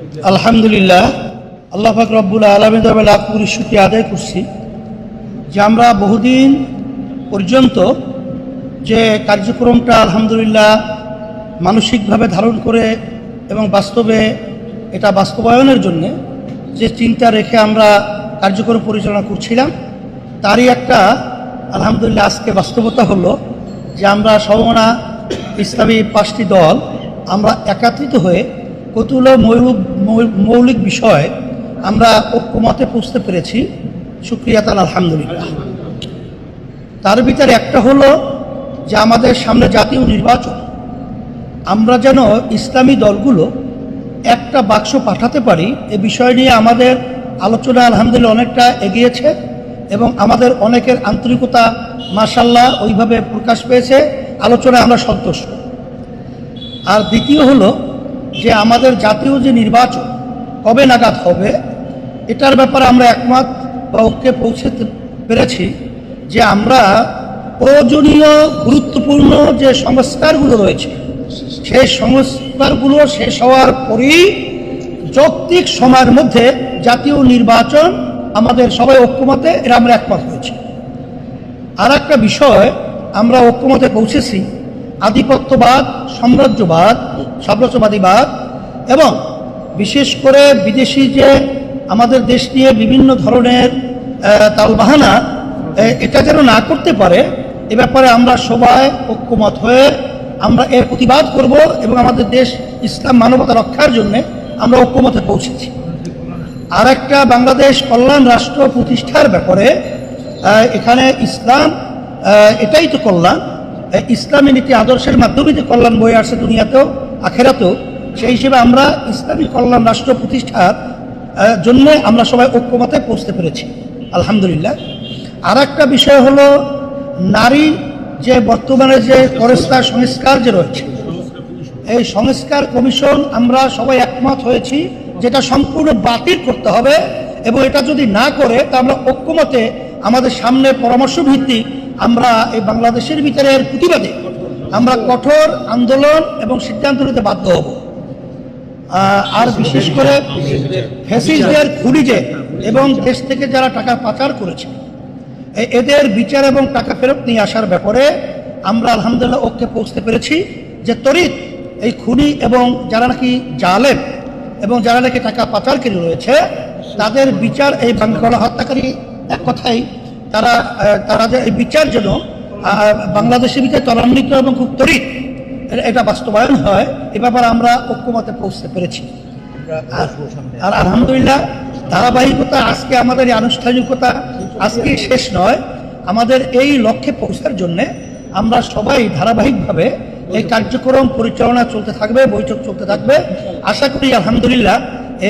আলহামদুলিল্লাহ, আল্লাহ পাক রব্বুল আলমী তবে লাখ কোটি শুক্রিয়া আদায় করছি যে আমরা বহুদিন পর্যন্ত যে কার্যক্রমটা আলহামদুলিল্লাহ মানসিকভাবে ধারণ করে এবং বাস্তবে এটা বাস্তবায়নের জন্য যে চিন্তা রেখে আমরা কার্যক্রম পরিচালনা করছিলাম, তারই একটা আলহামদুলিল্লাহ আজকে বাস্তবতা হলো যে আমরা সমমনা ইসলামী পাঁচটি দল আমরা একাত্রিত হয়ে কতগুলো মৌলিক বিষয় আমরা ঐক্যমতে পৌঁছতে পেরেছি। সুক্রিয়া তাল, আলহামদুলিল্লাহ। তার ভিতরে একটা হলো যে আমাদের সামনে জাতীয় নির্বাচন। আমরা যেন ইসলামী দলগুলো একটা বাক্স পাঠাতে পারি, এ বিষয় নিয়ে আমাদের আলোচনা আলহামদুলিল্লাহ অনেকটা এগিয়েছে এবং আমাদের অনেকের আন্তরিকতা মাসাল্লাহ ওইভাবে প্রকাশ পেয়েছে। আলোচনায় আমরা সন্তুষ্ট। আর দ্বিতীয় হলো যে আমাদের জাতীয় যে নির্বাচন কবে নাগাদ হবে, এটার ব্যাপারে আমরা একমত বা ঐক্যে পৌঁছতে পেরেছি যে আমরা প্রয়োজনীয় গুরুত্বপূর্ণ যে সংস্কারগুলো রয়েছে, সেই সংস্কারগুলো শেষ হওয়ার পরেই যৌক্তিক সময়ের মধ্যে জাতীয় নির্বাচন আমাদের সবাই ঐক্যমতে, এরা আমরা একমত হয়েছি। আর একটা বিষয়, আমরা ঐক্যমতে পৌঁছেছি, আধিপত্যবাদ সাম্রাজ্যবাদ, সাম্রাজ্যবাদীবাদ এবং বিশেষ করে বিদেশি যে আমাদের দেশ নিয়ে বিভিন্ন ধরনের তালবাহানা এটা যেন না করতে পারে, এ ব্যাপারে আমরা সবাই ঐক্যমত হয়ে আমরা এর প্রতিবাদ করব এবং আমাদের দেশ ইসলাম মানবতা রক্ষার জন্য আমরা ঐক্যমতে পৌঁছেছি। আর একটা বাংলাদেশ কল্যাণ রাষ্ট্র প্রতিষ্ঠার ব্যাপারে এখানে ইসলাম এটাই তো কল্যাণ ইসলামী নীতি আদর্শের মাধ্যমে যে কল্যাণ বয়ে আসছে দুনিয়াতেও, আখেরাতেও, সেই হিসেবে আমরা ইসলামী কল্যাণ রাষ্ট্র প্রতিষ্ঠার জন্য আমরা সবাই ঐক্যমতে পৌঁছতে পেরেছি। আলহামদুলিল্লাহ। আর একটা বিষয় হলো, নারী যে বর্তমানে যে পরিষ্কার সংস্কার যে রয়েছে, এই সংস্কার কমিশন আমরা সবাই একমত হয়েছি যেটা সম্পূর্ণ বাতিল করতে হবে এবং এটা যদি না করে, তা আমরা ঐক্যমতে আমাদের সামনে পরামর্শ ভিত্তিক আমরা এই বাংলাদেশের বিচারের প্রতিবাদে আমরা কঠোর আন্দোলন এবং সিদ্ধান্ত নিতে বাধ্য হব। আর বিশেষ করে ফ্যাসিস্টদের খুলিজে এবং দেশ থেকে যারা টাকা পাচার করেছে এদের বিচার এবং টাকা ফেরত নিয়ে আসার ব্যাপারে আমরা আলহামদুলিল্লাহ ওকে পৌঁছতে পেরেছি যে তরিত এই খুনি এবং যারা নাকি জালেম এবং যারা নাকি টাকা পাচারকারী রয়েছে, তাদের বিচার এই বাংলা হত্যাকারী এক কথাই তারা তারা যে এই বিচার যেন বাংলাদেশের ভিতরে ত্বরান্বিত এবং খুব তরিত এটা বাস্তবায়ন হয়, এ ব্যাপারে আমরা ঐক্যমতে পৌঁছতে পেরেছি। আর আলহামদুলিল্লাহ, ধারাবাহিকতা আজকে আমাদের এই আনুষ্ঠানিকতা আজকে শেষ নয়। আমাদের এই লক্ষ্যে পৌঁছার জন্যে আমরা সবাই ধারাবাহিকভাবে এই কার্যক্রম পরিচালনা চলতে থাকবে, বৈঠক চলতে থাকবে। আশা করি, আলহামদুলিল্লাহ,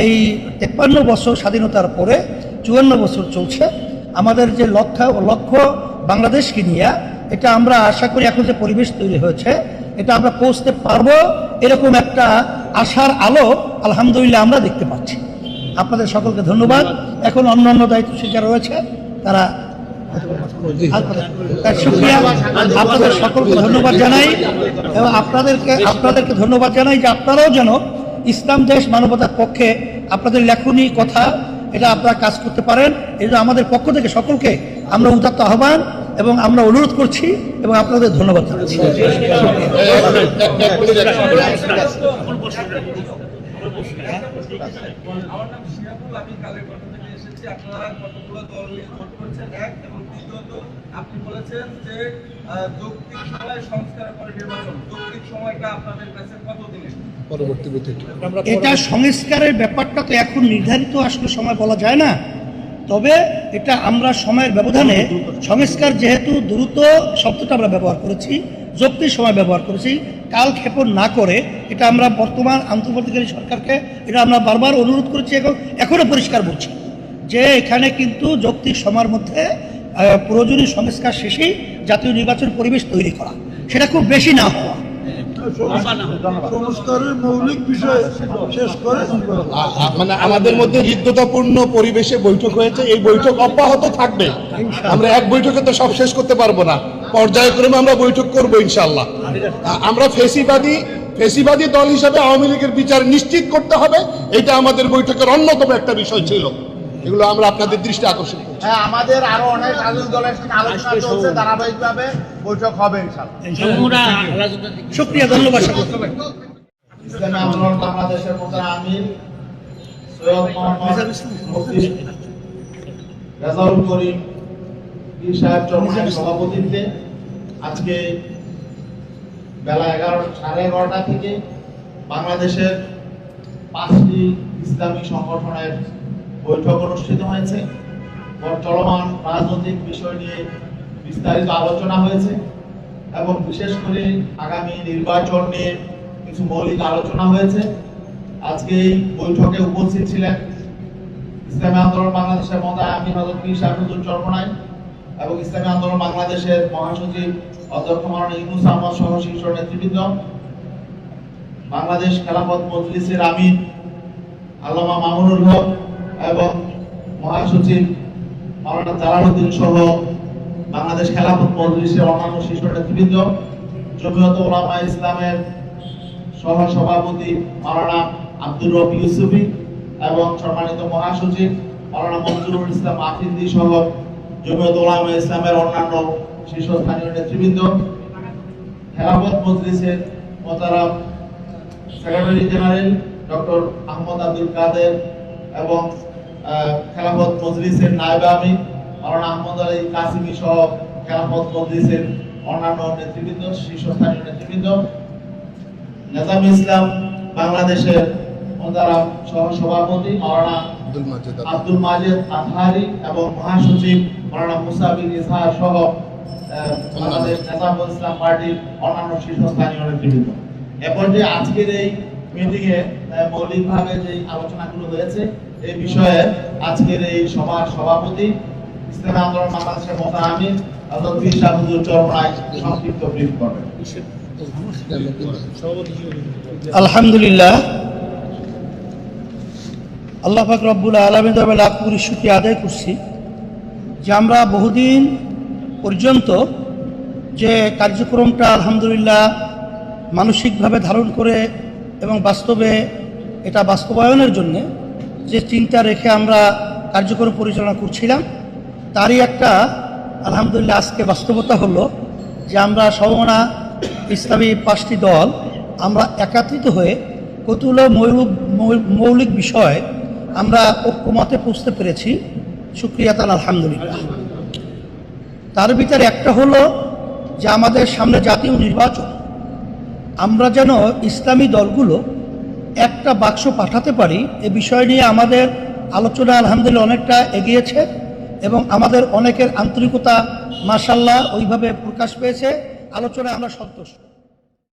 এই তেপ্পান্ন বছর স্বাধীনতার পরে চুয়ান্ন বছর চলছে। আমাদের যে লক্ষ্য লক্ষ্য বাংলাদেশকে নিয়ে, এটা আমরা আশা করি এখন যে পরিবেশ তৈরি হয়েছে, এটা আমরা পৌঁছতে পারব এরকম একটা আশার আলো আলহামদুলিল্লাহ আমরা দেখতে পাচ্ছি। আপনাদের সকলকে ধন্যবাদ। এখন অন্য অন্য দায়িত্বশীল যারা রয়েছে, তারা আপনাদের সকলকে ধন্যবাদ জানাই এবং আপনাদেরকে আপনাদেরকে ধন্যবাদ জানাই যে আপনারাও যেন ইসলাম দেশ মানবতার পক্ষে আপনাদের লেখনী, কথা এটা আপনারা কাজ করতে পারেন। এটা আমাদের পক্ষ থেকে সকলকে আমরা উদাত্ত আহ্বান এবং আমরা অনুরোধ করছি এবং আপনাদের ধন্যবাদ জানাচ্ছি। আমার নাম আপনারা কতগুলো দল নিয়ে ভোট করেছেন এক এবং দ্বিতীয়ত আপনি বলেছেন যে যৌক্তিক সময় সংস্কার করে নির্বাচন। যৌক্তিক সময়টা আপনাদের কাছে কত দিনের এটা সংস্কারের ব্যাপারটা তো এখন নির্ধারিত আসলে সময় বলা যায় না। তবে এটা আমরা সময়ের ব্যবধানে সংস্কার যেহেতু দ্রুত শব্দটা আমরা ব্যবহার করেছি যৌক্তিক সময় ব্যবহার করেছি কাল ক্ষেপণ না করে এটা আমরা বর্তমান আন্তর্জাতিকারী সরকারকে এটা আমরা বারবার অনুরোধ করেছি এবং এখনও পরিষ্কার বলছি। যে এখানে কিন্তু যৌক্তিক সময়ের মধ্যে আহ, প্রয়োজনীয় সংস্কার শেষেই জাতীয় নির্বাচন পরিবেশ তৈরি করা। সেটা খুব বেশি না হওয়া। শেষ মানে আমাদের মধ্যে হৃদ্যতাপূর্ণ পরিবেশে বৈঠক হয়েছে এই বৈঠক অব্যাহত থাকবে। আমরা এক বৈঠকে তো সব শেষ করতে পারব না। পর্যায়ক্রমে আমরা বৈঠক করব ইনশাল্লাহ আমরা ফেসিবাদী ফেসিবাদী দল হিসাবে আওয়ামী লীগের বিচার নিশ্চিত করতে হবে। এটা আমাদের বৈঠকের অন্যতম একটা বিষয় ছিল। এগুলো আমরা আপনাদের দৃষ্টি আকর্ষণ করছি হ্যাঁ আমাদের আরও অনেক রাজনৈতিক দলের সঙ্গে আলোচনা চলছে ধারাবাহিকভাবে বৈঠক হবে ইনশাল্লাহ শুক্রিয়া ধন্যবাদ সকলকে। ইসলামী আন্দোলন বাংলাদেশের প্রধান আমির সৈয়দ মোহাম্মদ রেজাউল করিম পীর সাহেব চরমানের সভাপতিত্বে আজকে বেলা এগারো সাড়ে এগারোটা থেকে বাংলাদেশের পাঁচটি ইসলামী সংগঠনের বৈঠক অনুষ্ঠিত হয়েছে। চলমান রাজনৈতিক বিষয় নিয়ে বিস্তারিত আলোচনা হয়েছে এবং বিশেষ করে আগামী নির্বাচন নিয়ে কিছু মৌলিক আলোচনা হয়েছে। আজকে এই বৈঠকে উপস্থিত ছিলেন ইসলামী আন্দোলন বাংলাদেশের মধ্যে আমির হজরত পীর সাহেবুদ্দিন চরমনাই এবং ইসলামী আন্দোলন বাংলাদেশের মহাসচিব অধ্যক্ষ মাননীয় ইউনুস আহমদ সহ শীর্ষ নেতৃবৃন্দ, বাংলাদেশ খেলাফত মজলিসের আমির আল্লামা মামুনুল হক এবং মহাসচিব মাওলানা জালালউদ্দিন সহ বাংলাদেশ খেলাফত মজলিসের অন্যান্য শীর্ষ নেতৃবৃন্দ, জমিয়ত ওলামা ইসলামের সহ সভাপতি মাওলানা আব্দুর রবি ইউসুফি এবং সম্মানিত মহাসচিব মাওলানা মঞ্জুরুল ইসলাম আফিন্দি সহ জমিয়ত ওলামা ইসলামের অন্যান্য শীর্ষস্থানীয় নেতৃবৃন্দ। খেলাফত মজলিসের মোতারাম secretary general doctor Ahmad Abdul Kader এবং খেলাফত মজলিসের নায়েব আমির মাওলানা আহমদ আলী কাসিমি সহ খেলাফত মজলিসের অন্যান্য নেতৃবৃন্দ শীর্ষস্থানীয় নেতৃবৃন্দ। নেজাম ইসলাম বাংলাদেশের মোতারাম সহ সভাপতি মাওলানা আব্দুল মাজেদ আব্দুল। এবং মহাসচিব মাওলানা মুসা বিন ইসহার সহ বাংলাদেশ। নেতাবল ইসলাম পার্টির অন্যান্য শীর্ষস্থানীয় নেতৃবৃন্দ। এ পর্যায়ে আজকের এই মিটিং এ আহ, মৌলিকভাবে যে আলোচনাগুলো হয়েছে এই বিষয়ে আজকের এই সভার সভাপতি আন্দোলন বাংলাদেশের আলহামদুলিল্লাহ। আল্লাহ শুক্রিয়া আদায় করছি যে আমরা বহুদিন পর্যন্ত যে কার্যক্রমটা আলহামদুলিল্লাহ মানসিকভাবে ধারণ করে এবং বাস্তবে এটা বাস্তবায়নের জন্য যে চিন্তা রেখে আমরা কার্যক্রম পরিচালনা করছিলাম, তারই একটা আলহামদুলিল্লাহ আজকে বাস্তবতা হলো যে আমরা সমনা ইসলামী পাঁচটি দল, আমরা একাত্রিত হয়ে কতগুলো মৌলিক বিষয় আমরা ঐক্যমতে পৌঁছতে পেরেছি। সুক্রিয়া তাল, আলহামদুলিল্লাহ। তার ভিতরে একটা হলো যে আমাদের সামনে জাতীয় নির্বাচন আমরা যেন ইসলামী দলগুলো একটা বাক্স পাঠাতে পারি, এ বিষয় নিয়ে আমাদের আলোচনা আলহামদুলিল্লাহ অনেকটা এগিয়েছে এবং আমাদের অনেকের আন্তরিকতা মাসাল্লাহ ওইভাবে প্রকাশ পেয়েছে। আলোচনায় আমরা সন্তুষ্ট।